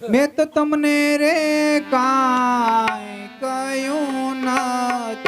મેં તો તમને રે કાંઈ કયું નથી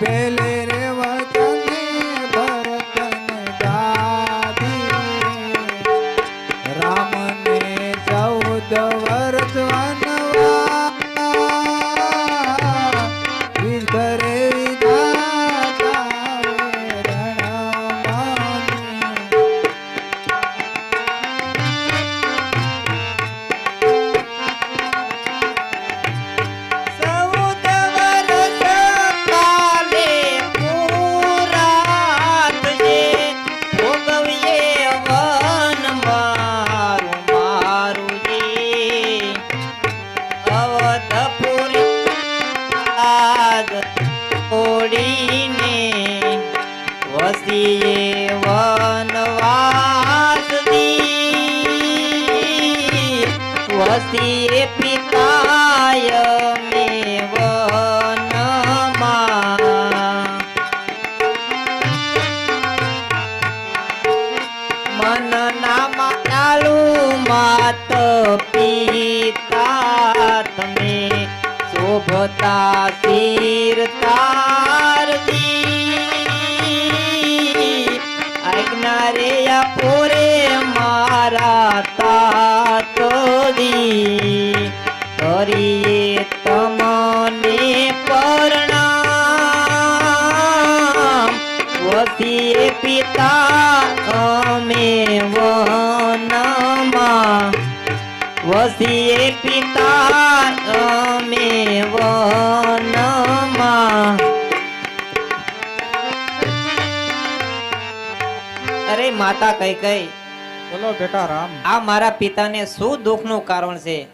পেলে વસીએ વનવાસ દી વસીએ પિતાય મે વનમાં. મન નામાં ચાલુ માત પિતા તમે શોભતા શિર પિતા અમે વનમાં વસીએ પિતા અમે વનમાં. અરે માતા કઈ કઈ. બોલો બેટા રામ. આ મારા પિતાને શું દુઃખનું કારણ છે?